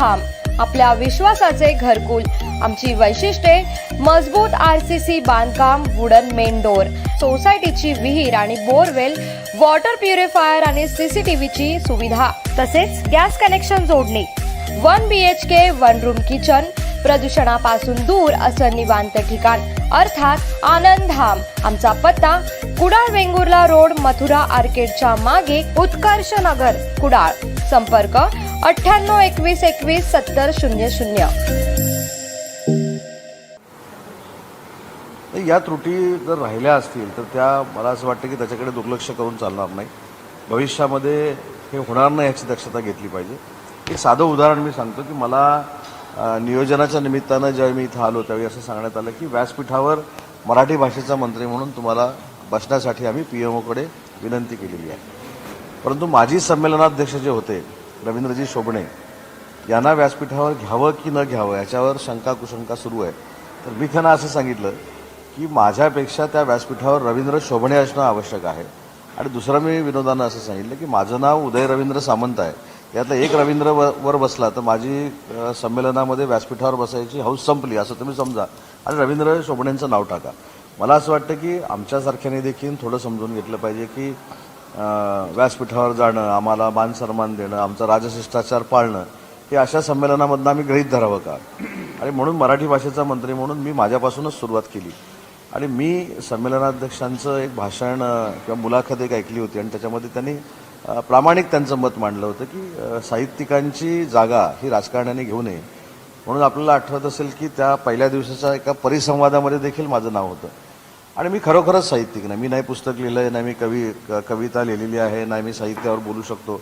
धाम आपल्या विश्वासाचे घरकुल. आमची वैशिष्ट्ये मजबूत आर सी सी बांधकाम वुडन मेन डोर. सोसायटीची विहीर आणि बोरवेल वॉटर प्युरिफायर आणि सीसीटीव्हीची सुविधा. तसेच गॅस कनेक्शन जोडणी. One B H K one room kitchen. प्रदूषणापासून दूर असं निवांत ठिकाण. अर्थात आनंद धाम आमचा पत्ता कुडाळ वेंगुर्ला रोड मथुरा आर्केडच्या मागे उत्कर्ष नगर कुडाळ. संपर्क अठ्ठ्याण्णव एकवीस एकवीस सत्तर शून्य शून्य. या त्रुटी जर राहिल्या असतील तर त्या मला असं वाटतं की त्याच्याकडे दुर्लक्ष करून चालणार नाही. भविष्यामध्ये हे होणार नाही याची दक्षता घेतली पाहिजे. एक साधं उदाहरण मी सांगतो की मला नियोजनाच्या निमित्तानं जेव्हा मी इथं आलो त्यावेळी असं सांगण्यात आलं की व्यासपीठावर मराठी भाषेचा मंत्री म्हणून तुम्हाला बसण्यासाठी आम्ही पी एम ओकडे विनंती केलेली आहे. परंतु माजी संमेलनाध्यक्ष जे होते रवींद्रजी शोभणे यांना व्यासपीठावर घ्यावं की न घ्यावं याच्यावर शंका कुशंका सुरू आहे तर मी त्यांना असं सांगितलं की माझ्यापेक्षा त्या व्यासपीठावर रवींद्र शोभणे असणं आवश्यक आहे. आणि दुसरं मी विनोदानं असं सांगितलं की माझं नाव उदय रवींद्र सामंत आहे. यातलं एक रवींद्र व- वर बसला तर माझी संमेलनामध्ये व्यासपीठावर बसायची हौस संपली असं तुम्ही समजा. आणि रवींद्र शोभणेंचं नाव टाका. मला असं वाटतं की आमच्यासारख्याने देखील थोडं समजून घेतलं पाहिजे की व्यासपीठावर जाणं आम्हाला मान सन्मान देणं आमचा राजशिष्टाचार पाळणं हे अशा संमेलनामधनं आम्ही गृहीत धरावं का? आणि म्हणून मराठी भाषेचा मंत्री म्हणून मी माझ्यापासूनच सुरुवात केली. आणि मी संमेलनाध्यक्षांचं एक भाषण किंवा मुलाखत एक ऐकली होती आणि त्याच्यामध्ये त्यांनी प्रामाणिक त्यांचं मत मांडलं होतं की साहित्यिकांची जागा ही राजकारण्याने घेऊ नये. म्हणून आपल्याला आठवत असेल की त्या पहिल्या दिवसाच्या एका परिसंवादामध्ये देखील माझं नाव होतं. आणि मी खरोखरच साहित्यिक नाही. मी नाही पुस्तक लिहिलं आहे नाही मी कवी क- कविता लिहिलेली आहे नाही मी साहित्यावर बोलू शकतो.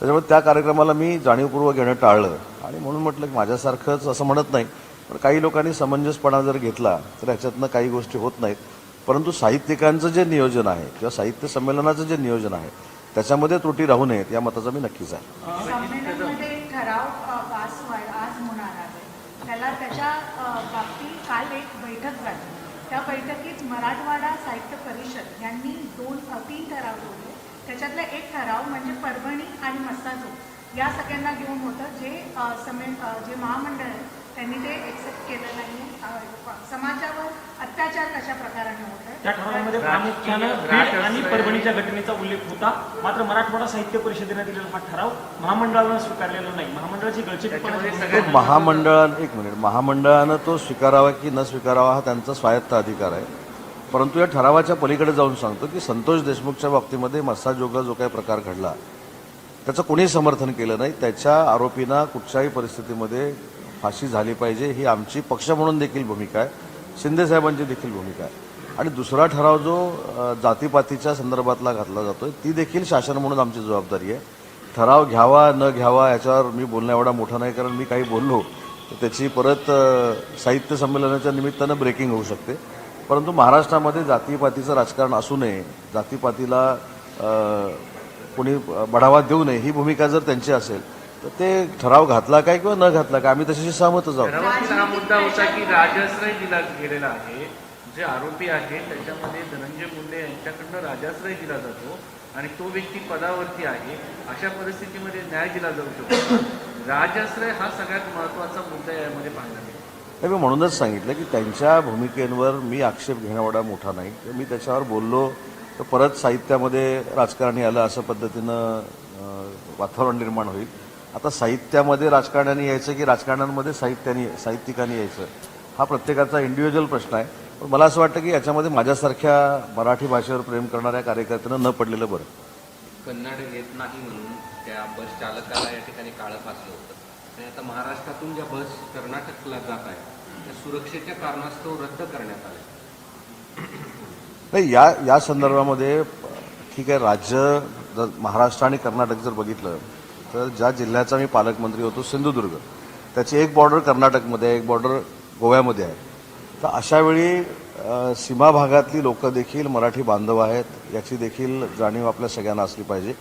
त्याच्यामुळे त्या कार्यक्रमाला मी जाणीवपूर्वक घेणं टाळलं. आणि म्हणून म्हटलं की माझ्यासारखंच असं म्हणत नाही. पण काही लोकांनी समंजसपणा जर घेतला तर ह्याच्यातनं काही गोष्टी होत नाहीत. परंतु साहित्यिकांचं जे नियोजन आहे किंवा साहित्य संमेलनाचं जे नियोजन आहे त्याच्यामध्ये त्रुटी राहू नयेत या मताचा मी नक्कीच आहे. त्याला त्याच्या बाबतीत काल एक बैठक झाली. त्या बैठकीत मराठवाडा साहित्य परिषद यांनी दोन तीन ठराव ठेवले त्याच्यातला एक ठराव म्हणजे परभणी आणि मस्ताजो या सगळ्यांना घेऊन होतं जे समे जे महामंडळ आहे त्यांनी ते एक्सेप्ट केलं नाही समाजावर अत्याचार कशा प्रकाराने होत त्या ठरावामध्ये प्रामुख्यानं बीड आणि परभणीच्या घटनेचा उल्लेख होता. मात्र मराठवाडा साहित्य परिषदेने दिलेला हा ठराव महामंडळानं स्वीकारलेला नाही. महामंडळाची महामंडळानं एक मिनिट. महामंडळानं तो स्वीकारावा की न स्वीकारावा हा त्यांचा स्वायत्त अधिकार आहे. परंतु या ठरावाच्या पलीकडे जाऊन सांगतो की संतोष देशमुखच्या बाबतीमध्ये मस्साजोगा जो काही प्रकार घडला त्याचं कोणी समर्थन केलं नाही. त्याच्या आरोपींना कुठच्याही परिस्थितीमध्ये फाशी झाली पाहिजे ही आमची पक्ष म्हणून देखील भूमिका आहे. शिंदेसाहेबांची देखील भूमिका आहे. आणि दुसरा ठराव जो जातीपातीच्या संदर्भातला घातला जातोय ती देखील शासन म्हणून आमची जबाबदारी आहे. ठराव घ्यावा न घ्यावा याच्यावर मी बोलणं एवढा मोठा नाही कारण मी काही बोललो तर त्याची परत साहित्य संमेलनाच्या निमित्तानं ब्रेकिंग होऊ शकते. परंतु महाराष्ट्रामध्ये जातीपातीचं राजकारण असू नये जातीपातीला कोणी बढावा देऊ नये ही भूमिका जर त्यांची असेल तर ते ठराव घातला काय किंवा न घातला काय? आम्ही त्याच्याशी सहमतच आहोत. ठरावातील हा मुद्दा होता की राजाश्रय दिला गेलेला आहे. जे आरोपी आहेत त्याच्यामध्ये धनंजय मुंडे यांच्याकडनं राजाश्रय दिला जातो आणि तो व्यक्ती पदावरती आहे. अशा परिस्थितीमध्ये न्याय दिला जाऊ शकतो. राजाश्रय हा सगळ्यात महत्त्वाचा मुद्दा यामध्ये पाहण्यात येतो नाही, मी म्हणूनच सांगितलं की त्यांच्या भूमिकेवर मी आक्षेप घेणं एवढा मोठा नाही. तर मी त्याच्यावर बोललो तर परत साहित्यामध्ये राजकारणी आलं अशा पद्धतीनं वातावरण निर्माण होईल. आता साहित्यामध्ये राजकारण्यांनी यायचं की राजकारण्यांमध्ये साहित्याने साहित्यिकांनी यायचं? हा प्रत्येकाचा इंडिव्हिज्युअल प्रश्न आहे. पण मला असं वाटतं की याच्यामध्ये माझ्यासारख्या मराठी भाषेवर प्रेम करणाऱ्या कार्यकर्त्यांना न पडलेलं बरं. कन्नड येत नाही म्हणून त्या बस चालकाला या ठिकाणी काळं फासलं होतं. आणि आता महाराष्ट्रातून ज्या बस कर्नाटकला जात आहेत त्या सुरक्षेच्या कारणास्तव रद्द करण्यात आल्या. नाही या या संदर्भामध्ये ठीक आहे राज्य जर महाराष्ट्र आणि कर्नाटक जर बघितलं तर ज्या जिल्ह्याचा मी पालकमंत्री होतो सिंधुदुर्ग. त्याची एक बॉर्डर कर्नाटकमध्ये एक बॉर्डर गोव्यामध्ये आहे. तर अशा वेळी सीमा भागातली लोक देखील मराठी बांधव आहेत याची देखील जाणीव आपल्या सगळ्यांना असली पाहिजे.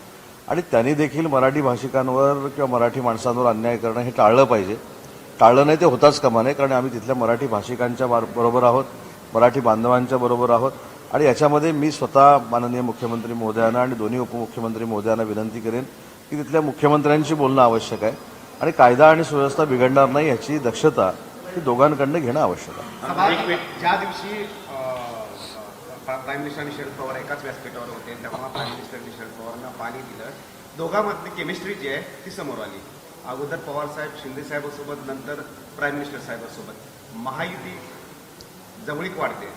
आणि त्यांनी देखील मराठी भाषिकांवर किंवा मराठी माणसांवर अन्याय करणं हे टाळलं पाहिजे. टाळलं नाही ते होताच कामा नये कारण आम्ही तिथल्या मराठी भाषिकांच्या बार- बरोबर आहोत मराठी बांधवांच्या बरोबर आहोत. आणि याच्यामध्ये मी स्वतः माननीय मुख्यमंत्री महोदयांना आणि दोन्ही उपमुख्यमंत्री महोदयांना विनंती करेन की तिथल्या मुख्यमंत्र्यांशी बोलणं आवश्यक आहे. आणि कायदा आणि सुव्यवस्था बिघडणार नाही याची दक्षता ही दोघांकडनं घेणं आवश्यक आहे. ज्या दिवशी प्राईम मिनिस्टर आणि शरद पवार एकाच व्यासपीठावर होते तेव्हा प्राईम मिनिस्टरनी शरद पवारांना पाणी दिलं. दोघांमधली केमिस्ट्री जी आहे ती समोर आली. अगोदर पवार साहेब शिंदे साहेबांसोबत नंतर प्राईम मिनिस्टर साहेबांसोबत. महायुती जवळीक वाढते.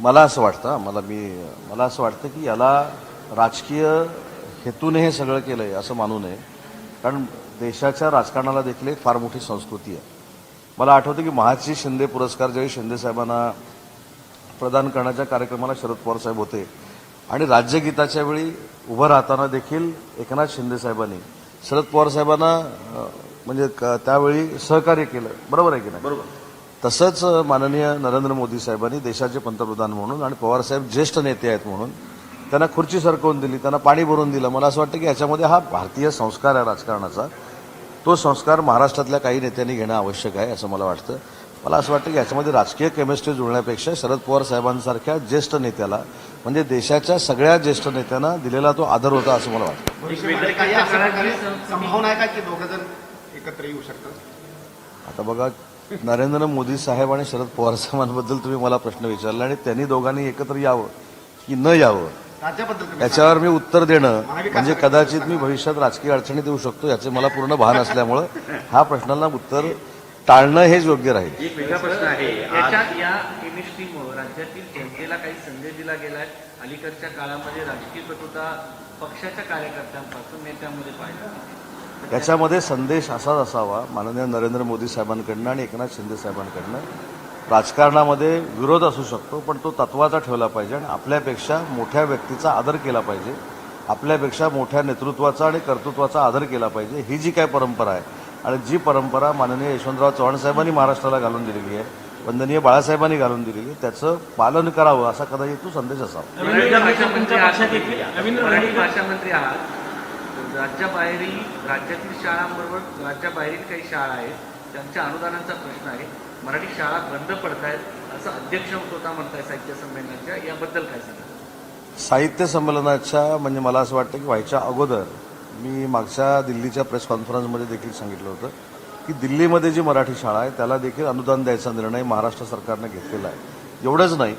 मला असं वाटतं मला मी मला असं वाटतं की याला राजकीय हेतूने हे सगळं केलं आहे असं मानू नये. कारण देशाच्या राजकारणाला देखील एक फार मोठी संस्कृती आहे. मला आठवतं की महाची शिंदे पुरस्कार ज्यावेळी शिंदे साहेबांना प्रदान करण्याच्या कार्यक्रमाला शरद पवार साहेब होते आणि राज्यगीताच्या वेळी उभं राहताना देखील एकनाथ शिंदे साहेबांनी शरद पवार साहेबांना म्हणजे क- त्यावेळी सहकार्य केलं. बरोबर आहे की नाही? बरोबर. तसंच माननीय नरेंद्र मोदी साहेबांनी देशाचे पंतप्रधान म्हणून आणि पवार साहेब ज्येष्ठ नेते आहेत म्हणून त्यांना खुर्ची सरकवून दिली त्यांना पाणी भरून दिलं. मला असं वाटतं की याच्यामध्ये हा भारतीय संस्कार आहे राजकारणाचा. तो संस्कार महाराष्ट्रातल्या काही नेत्यांनी घेणं आवश्यक आहे असं मला वाटतं. मला असं वाटतं की याच्यामध्ये राजकीय केमिस्ट्री जुळण्यापेक्षा शरद पवार साहेबांसारख्या ज्येष्ठ नेत्याला म्हणजे देशाच्या सगळ्या ज्येष्ठ नेत्यांना दिलेला तो आदर होता असं मला वाटतं. एकत्र येऊ शकतात? आता बघा नरेंद्र मोदी साहेब आणि शरद पवार साहेबांबद्दल तुम्ही मला प्रश्न विचारला आणि त्यांनी दोघांनी एकत्र यावं की न यावं याच्यावर मी उत्तर देणं म्हणजे कदाचित मी भविष्यात राजकीय अडचणी देऊ शकतो याचे मला पूर्ण भान असल्यामुळं हा प्रश्नाला उत्तर टाळणं हेच योग्य राहील. एक वेगळा प्रश्न आहे. याच्यात या केमिस्ट्रीमुळे राज्यातील जनतेला काही संदेश दिला गेलाय. अलीकडच्या काळामध्ये राजकीय कटुता पक्षाच्या कार्यकर्त्यांपासून नेत्यांमध्ये पाहिजे याच्यामध्ये संदेश असाच असावा माननीय नरेंद्र मोदी साहेबांकडनं आणि एकनाथ शिंदे साहेबांकडनं. राजकारणामध्ये विरोध असू शकतो पण तो तत्वाचा ठेवला पाहिजे आणि आपल्यापेक्षा मोठ्या व्यक्तीचा आदर केला पाहिजे. आपल्यापेक्षा मोठ्या नेतृत्वाचा आणि कर्तृत्वाचा आदर केला पाहिजे. ही जी काय परंपरा आहे आणि जी परंपरा माननीय यशवंतराव चव्हाण साहेबांनी महाराष्ट्राला घालून दिलेली आहे वंदनीय बाळासाहेबांनी घालून दिलेली आहे त्याचं पालन करावं असा कदाचित तो संदेश असावा. आहात. राज्याबाहेरील राज्यातील शाळांबरोबर राज्याबाहेरील काही शाळा आहेत त्यांच्या अनुदानांचा प्रश्न आहे. मराठी शाळा बंद पडतायत असं अध्यक्ष स्वतः म्हणताय साहित्य संमेलनाच्या याबद्दल काय सांगा? साहित्य संमेलनाच्या म्हणजे मला असं वाटतं की व्हायच्या अगोदर मी मागच्या दिल्लीच्या प्रेस कॉन्फरन्समध्ये देखील सांगितलं होतं की दिल्लीमध्ये जी मराठी शाळा आहे त्याला देखील अनुदान द्यायचा निर्णय महाराष्ट्र सरकारनं घेतलेला आहे. एवढंच नाही.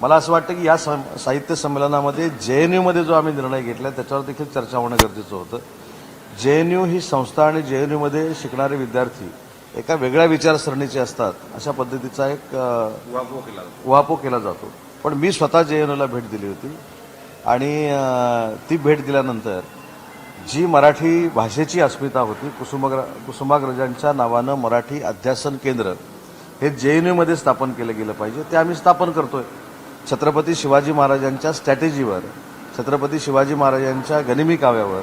मला असं वाटतं की या सं- साहित्य संमेलनामध्ये जे एन यूमध्ये जो आम्ही निर्णय घेतला त्याच्यावर देखील चर्चा होणं गरजेचं होतं. जे एन यू ही संस्था आणि जे एन यूमध्ये शिकणारे विद्यार्थी एका वेगळ्या विचारसरणीचे असतात. अशा पद्धतीचा एक उहापोह केला जातो. पण मी स्वतः जे एन यूला भेट दिली होती आणि ती भेट दिल्यानंतर जी मराठी भाषेची अस्मिता होती कुसुमाग्र कुसुमाग्रजांच्या नावानं मराठी अध्यासन केंद्र हे जे एन यूमध्ये स्थापन केलं गेलं पाहिजे ते आम्ही स्थापन करतोय. छत्रपती शिवाजी महाराजांच्या स्ट्रॅटेजीवर छत्रपती शिवाजी महाराजांच्या गनिमी काव्यावर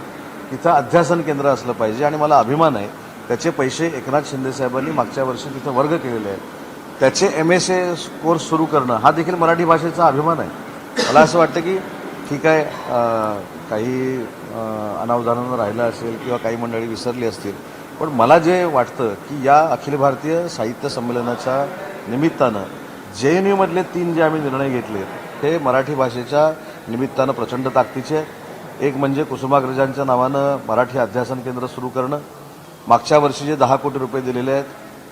तिथं अध्यासन केंद्र असलं पाहिजे आणि मला अभिमान आहे त्याचे पैसे एकनाथ शिंदे साहेबांनी मागच्या वर्षी तिथं वर्ग केलेले आहेत. त्याचे एम एस ए कोर्स सुरू करणं हा देखील मराठी भाषेचा अभिमान आहे. मला असं वाटतं की ठीक आहे काही अनावधानानं राहिलं असेल किंवा काही मंडळी विसरली असतील पण मला जे वाटतं की या अखिल भारतीय साहित्य संमेलनाच्या निमित्तानं जे एन यूमधले तीन जे आम्ही निर्णय घेतले हे मराठी भाषेच्या निमित्तानं प्रचंड ताकदीचे एक म्हणजे कुसुमाग्रजांच्या नावानं मराठी अध्यासन केंद्र सुरू करणं मागच्या वर्षी जे दहा कोटी रुपये दिलेले आहेत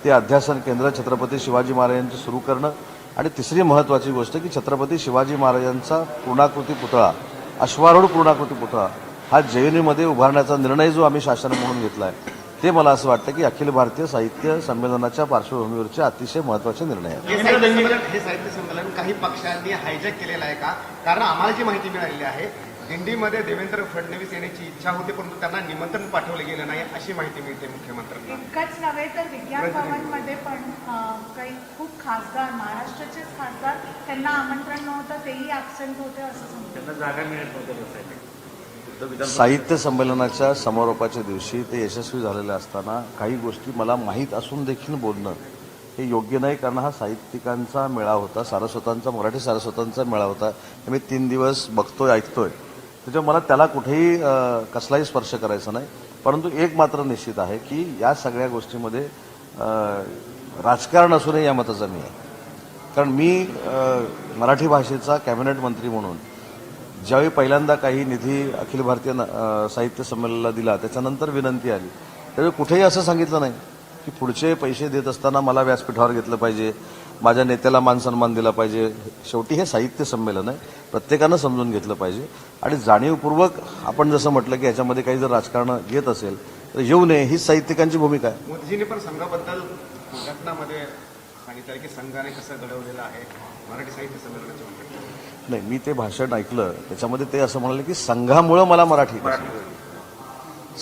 ते अध्यासन केंद्र छत्रपती शिवाजी महाराजांचं सुरू करणं. आणि तिसरी महत्त्वाची गोष्ट की छत्रपती शिवाजी महाराजांचा पूर्णाकृती पुतळा अश्वारूढ पूर्णाकृती पुतळा हा जे उभारण्याचा निर्णय जो आम्ही शासन म्हणून घेतला आहे ते मला असं वाटतं की अखिल भारतीय साहित्य संमेलनाच्या पार्श्वभूमीवरचे अतिशय महत्त्वाचे निर्णय आहेत. हे साहित्य संमेलन काही पक्षांनी हायजॅक केलेलं आहे का? कारण आम्हाला जी माहिती मिळालेली आहे दिंडीमध्ये देवेंद्र फडणवीस येण्याची इच्छा होती परंतु त्यांना निमंत्रण पाठवलं गेलं नाही अशी माहिती मिळते मुख्यमंत्र्यांना. इतकंच नव्हे तर विज्ञान भवनमध्ये पण अं, काही खूप खासदार महाराष्ट्राचेच खासदार त्यांना आमंत्रण नव्हतं तेही ॲबसेंट होते असं त्यांना जागा मिळत नव्हत्या बसायला साहित्य संमेलनाच्या समारोपाच्या दिवशी ते यशस्वी झालेले असताना काही गोष्टी मला माहीत असून देखील बोलणं हे योग्य नाही कारण हा साहित्यिकांचा मेळा होता सारस्वतांचा मराठी सारस्वतांचा मेळा होता. हे मी तीन दिवस बघतोय ऐकतोय. त्याच्यामुळे मला त्याला कुठेही कसलाही स्पर्श करायचा नाही. परंतु एक मात्र निश्चित आहे की या सगळ्या गोष्टीमध्ये राजकारण असूनही या मताचा मी आहे. कारण मी मराठी भाषेचा कॅबिनेट मंत्री म्हणून ज्यावेळी पहिल्यांदा काही निधी अखिल भारतीय साहित्य संमेलनाला दिला त्याच्यानंतर विनंती आली. त्यावेळी कुठेही असं सांगितलं नाही. की पुढचे पैसे देत असताना मला व्यासपीठावर घेतलं पाहिजे माझ्या नेत्याला मान सन्मान दिला पाहिजे. शेवटी हे साहित्य संमेलन आहे. प्रत्येकानं समजून घेतलं पाहिजे. आणि जाणीवपूर्वक आपण जसं म्हटलं की याच्यामध्ये काही जर राजकारण येत असेल तर येऊ नये. हीच साहित्यिकांची भूमिका आहे. मोदीजींनी पण संघाबद्दल घटनामध्ये सांगितलं की संघाने कसं घडवलेलं आहे मराठी साहित्य संमेलनाच्या. नाही मी ते भाषण ऐकलं. त्याच्यामध्ये ते असं म्हणाले की संघामुळं मला मराठी.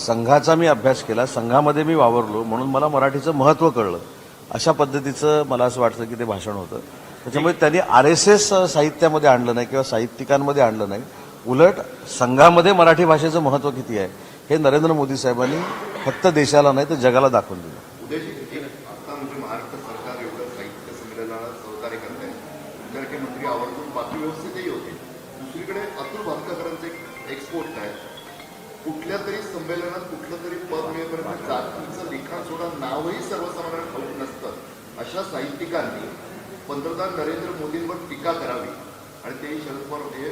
संघाचा मी अभ्यास केला संघामध्ये मी वावरलो म्हणून मला मराठीचं महत्त्व कळलं. अशा पद्धतीचं मला असं वाटतं की ते भाषण होतं. त्याच्यामुळे त्यांनी आर एस एस साहित्यामध्ये आणलं नाही किंवा साहित्यिकांमध्ये आणलं नाही. उलट संघामध्ये मराठी भाषेचं महत्त्व किती आहे हे नरेंद्र मोदी साहेबांनी फक्त देशाला नाही तर जगाला दाखवून दिलं. संमेलनात कुठलं तरी पद मिळेपर्यंत जातीचं लिखाण सोडा नावही सर्वसामान्यांना ठाऊक नसतं अशा साहित्यिकांनी पंतप्रधान नरेंद्र मोदींवर टीका करावी. आणि तेही शरद पवार हे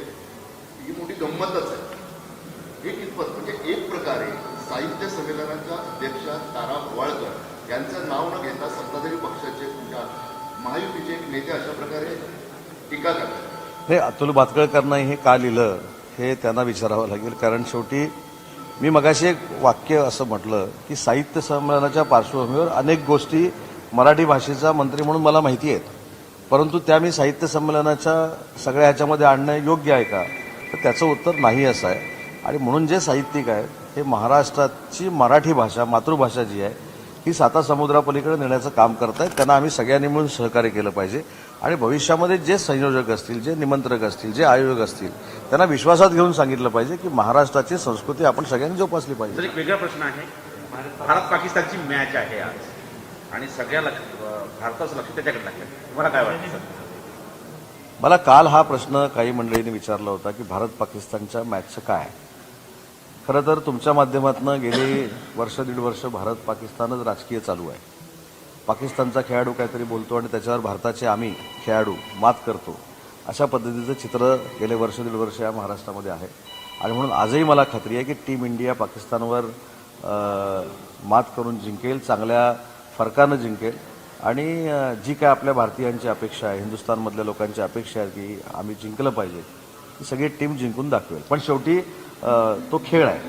ही मोठी गंमतच आहे. हे कितपत? म्हणजे एक प्रकारे साहित्य संमेलनाच्या अध्यक्षा तारा भवाळकर यांचं नाव न घेता सत्ताधारी पक्षाचे महायुतीचे एक नेते अशा प्रकारे टीका करतात. हे अतुल भातकळकरांना हे का लिहिलं हे त्यांना विचारावं लागेल. कारण शेवटी मी मगाशी एक वाक्य असं म्हटलं की साहित्य संमेलनाच्या पार्श्वभूमीवर अनेक गोष्टी मराठी भाषेचा मंत्री म्हणून मला माहिती आहेत. परंतु त्या मी साहित्य संमेलनाच्या सगळ्या ह्याच्यामध्ये आणणं योग्य आहे का? तर त्याचं उत्तर नाही असं आहे. आणि म्हणून जे साहित्यिक आहेत हे महाराष्ट्राची मराठी भाषा मातृभाषा जी आहे ही साता समुद्रापलीकडे नेण्याचं काम करत आहेत त्यांना आम्ही सगळ्यांनी मिळून सहकार्य केलं पाहिजे. आणि भविष्यामध्ये जे संयोजक असतील जे निमंत्रक असतील जे आयोजक असतील त्यांना विश्वासात घेऊन सांगितलं पाहिजे की महाराष्ट्राची संस्कृती आपण सगळ्यांनी जोपासली पाहिजे. एक वेगळा प्रश्न आहे. भारत पाकिस्तानची मॅच आहे आज. आणि सगळ्या लक्ष भारताचं लक्ष त्याच्याकडे लागलं तुम्हाला काय वाटतं? मला काल हा प्रश्न काही मंडळींनी विचारला होता की भारत पाकिस्तानच्या मॅचचं काय? खरं तर तुमच्या माध्यमातून गेली वर्ष दीड वर्ष भारत पाकिस्तानच राजकीय चालू आहे. पाकिस्तानचा खेळाडू काहीतरी बोलतो आणि त्याच्यावर भारताचे आम्ही खेळाडू मात करतो. अशा पद्धतीचं चित्र गेले वर्ष दीड वर्ष या महाराष्ट्रामध्ये आहे. आणि म्हणून आजही मला खात्री आहे की टीम इंडिया पाकिस्तानवर मात करून जिंकेल चांगल्या फरकानं जिंकेल. आणि जी काय आपल्या भारतीयांची अपेक्षा आहे हिंदुस्थानमधल्या लोकांची अपेक्षा आहे की आम्ही जिंकलं पाहिजे ती सगळी टीम जिंकून दाखवेल. पण शेवटी तो खेळ आहे.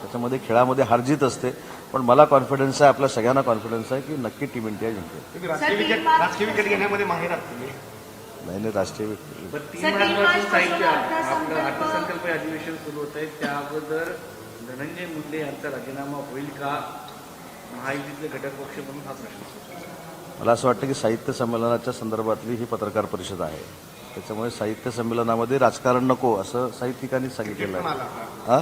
त्याच्यामध्ये खेळामध्ये हारजीत असते. पण मला कॉन्फिडन्स आहे आपल्या सगळ्यांना कॉन्फिडन्स आहे की नक्की टीम इंडिया जिंकेल. तुम्ही राजकीय विकेट राजकीय विकेट घेण्यामध्ये माहीर आहात तुम्ही. नाही नाही राष्ट्रीय पण तीन सर, तीन महत्वाचं मार्चपासून साहित्य आपलं अर्थसंकल्प- अर्थसंकल्प अधिवेशन सुरू होत आहे. त्या अगोदर धनंजय मुंडे यांचा राजीनामा होईल का? महायुतीतले घटक पक्ष म्हणून हा प्रश्न. मला असं वाटतं की साहित्य संमेलनाच्या संदर्भातली ही पत्रकार परिषद आहे. त्याच्यामुळे साहित्य संमेलनामध्ये राजकारण नको असं साहित्यिकांनी सांगितलेलं आहे. हा?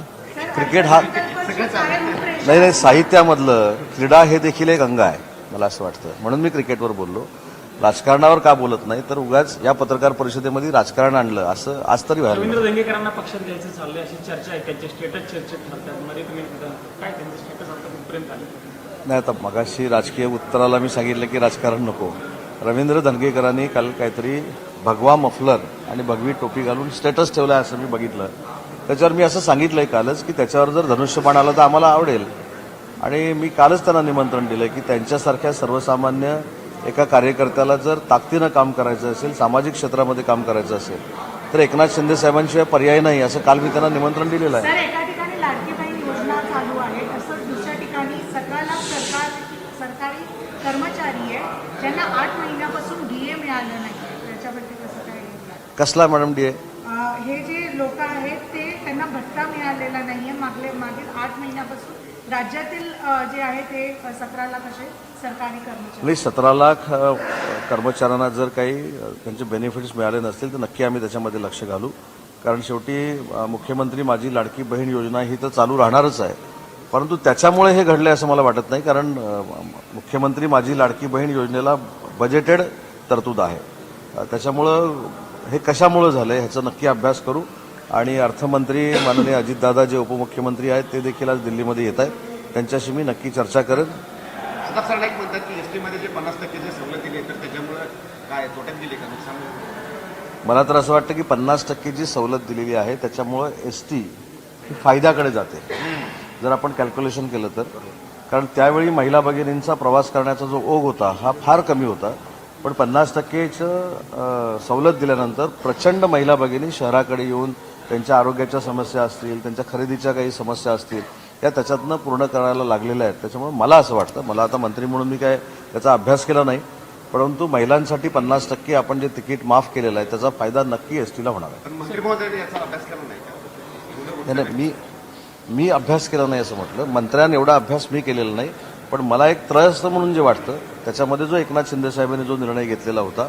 क्रिकेट हा नाही नाही साहित्यामधलं क्रीडा हे देखील एक अंग आहे मला असं वाटतं. म्हणून मी क्रिकेटवर बोललो. राजकारणावर का बोलत नाही? तर उगाच या पत्रकार परिषदेमध्ये राजकारण आणलं असं आज तरी. रवींद्र दंगेकरांना पक्षात घ्यायचं चाललंय अशी चर्चा आहे त्यांचे स्टेटस चर्चेत नाही आता मगाशी राजकीय उत्तराला मी सांगितलं की राजकारण नको. रवींद्र धनगेकरांनी काल काहीतरी भगवा मफलर आणि भगवी टोपी घालून स्टेटस ठेवला असं मी बघितलं. त्याच्यावर मी असं सांगितलंय कालच की त्याच्यावर जर धनुष्यबाण आलं तर आम्हाला आवडेल. आणि मी कालच त्यांना निमंत्रण दिलं की त्यांच्यासारख्या सर्वसामान्य एका कार्यकर्त्याला जर ताकदीनं काम करायचं असेल सामाजिक क्षेत्रामध्ये काम करायचं असेल तर एकनाथ शिंदे साहेबांशिवाय पर्याय नाही असं काल मी त्यांना निमंत्रण दिलेलं आहे सर एका ठिकाणी लाडकी बहीण योजना चालू आहे तसंच दुसऱ्या ठिकाणी सतरा लाख सरकार सरकारी कर्मचारी आहे ज्यांना आठ महिन्यापासून डीए मिळालं नाही त्याच्याबद्दल कसं काय आहे? कसला मॅडम डी अं, हे जे लोक आहेत ते त्यांना भत्ता मिळालेला नाहीये. मागले मागील आठ महिन्यापासून राज्यातील अं, जे आहे ते सतरा लाख असे सरकारी कर्मचारी. नाही सतरा लाख अ, कर्मचाऱ्यांना जर काही अ, त्यांचे बेनिफिट्स मिळाले नसतील तर नक्की आम्ही त्याच्यामध्ये लक्ष घालू. कारण शेवटी अ, मुख्यमंत्री माझी लाडकी बहीण योजना ही तर चालू राहणारच आहे. परंतु त्याच्यामुळे हे घडले असं मला वाटत नाही कारण अ, मुख्यमंत्री माझी लाडकी बहीण योजनेला बजेटेड तरतूद आहे. अ, त्याच्यामुळं हे कशामुळं झालं ह्याचा नक्की अभ्यास करू. आणि अर्थमंत्री माननीय अजितदादा जे उपमुख्यमंत्री आहेत ते देखील आज दिल्लीमध्ये येत आहेत. त्यांच्याशी मी नक्की चर्चा करेन. प्रताप सरनाईक म्हणतात की एस टीमध्ये जे पन्नास सवलत तर त्याच्यामुळे काय तोट्यात गेली का? नुकसान मला तर असं वाटतं की पन्नास टक्के जी सवलत दिलेली आहे त्याच्यामुळं एस टी ही फायद्याकडे जाते. जर आपण कॅल्क्युलेशन केलं तर. कारण त्यावेळी महिला भगिनींचा प्रवास करण्याचा जो ओघ होता हा फार कमी होता. पण पन्नास टक्केचं सवलत दिल्यानंतर प्रचंड महिला भगिनी शहराकडे येऊन त्यांच्या आरोग्याच्या समस्या असतील त्यांच्या खरेदीच्या काही समस्या असतील या त्याच्यातनं पूर्ण करायला लागलेल्या आहेत. त्याच्यामुळे मला असं वाटतं मला आता मंत्री म्हणून मी काय त्याचा अभ्यास केला नाही परंतु महिलांसाठी पन्नास टक्के आपण जे तिकीट माफ केलेलं आहे त्याचा फायदा नक्की एस टीला होणार आहे. मी मी अभ्यास केला नाही असं म्हटलं. मंत्र्यांनी एवढा अभ्यास मी केलेला नाही. पण मला एक त्रयस्थ म्हणून जे वाटतं त्याच्यामध्ये जो एकनाथ शिंदे साहेबांनी जो निर्णय घेतलेला होता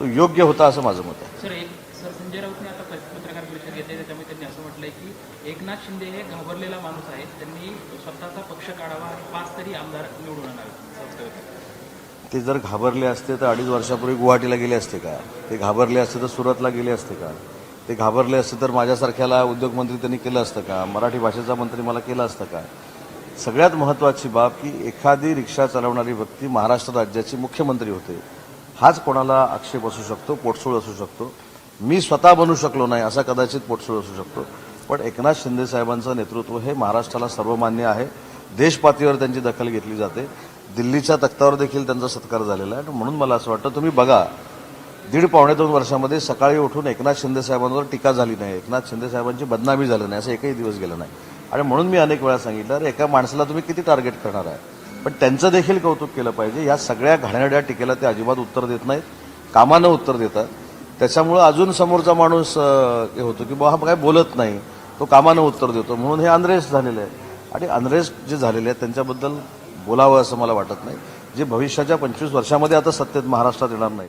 तो योग्य होता असं माझं मत आहे. सर एक सर संजय राऊतने आता पत- पत्रकार परिषद घेतली त्याच्यामुळे त्यांनी असं म्हटलंय की एकनाथ शिंदे हे घाबरलेला माणूस आहे त्यांनी स्वतःचा पक्ष काढावा आणि पाच तरी आमदार निवडून आणावे ते जर घाबरले असते तर अडीच वर्षापूर्वी गुवाहाटीला गेले असते का? ते घाबरले असते तर सुरतला गेले असते का? ते घाबरले असते तर माझ्यासारख्याला उद्योगमंत्री त्यांनी केलं असतं का? मराठी भाषेचा मंत्री मला केलं असतं का? सगळ्यात महत्त्वाची बाब की एखादी रिक्षा चालवणारी व्यक्ती महाराष्ट्र राज्याची मुख्यमंत्री होते. हाच कोणाला आक्षेप असू शकतो पोटसूळ असू शकतो. मी स्वतः बनू शकलो नाही असा कदाचित पोटसूळ असू शकतो. पण एकनाथ शिंदे साहेबांचं नेतृत्व हे महाराष्ट्राला सर्वमान्य आहे. देशपातळीवर त्यांची दखल घेतली जाते. दिल्लीच्या तख्तावर देखील त्यांचा सत्कार झालेला आहे. आणि म्हणून मला असं वाटतं तुम्ही बघा दीड पावणे दोन वर्षामध्ये सकाळी उठून एकनाथ शिंदे साहेबांवर टीका झाली नाही. एकनाथ शिंदे साहेबांची बदनामी झाली नाही असं एकही दिवस गेला नाही. आणि म्हणून मी अनेक वेळा सांगितलं अरे एका माणसाला तुम्ही किती टार्गेट करणार आहे? पण त्यांचं देखील कौतुक केलं पाहिजे. या सगळ्या घाणेरड्या टीकेला ते अजिबात उत्तर देत नाहीत. कामानं उत्तर देतात. त्याच्यामुळं अजून समोरचा माणूस हे होतो की बा हा काय बोलत नाही. तो कामानं उत्तर देतो. म्हणून हे अनरेस्ट झालेलं आहे. आणि अनरेस्ट जे झालेले आहेत त्यांच्याबद्दल बोलावं असं मला वाटत नाही. जे भविष्याच्या पंचवीस वर्षामध्ये आता सत्तेत महाराष्ट्रात येणार नाही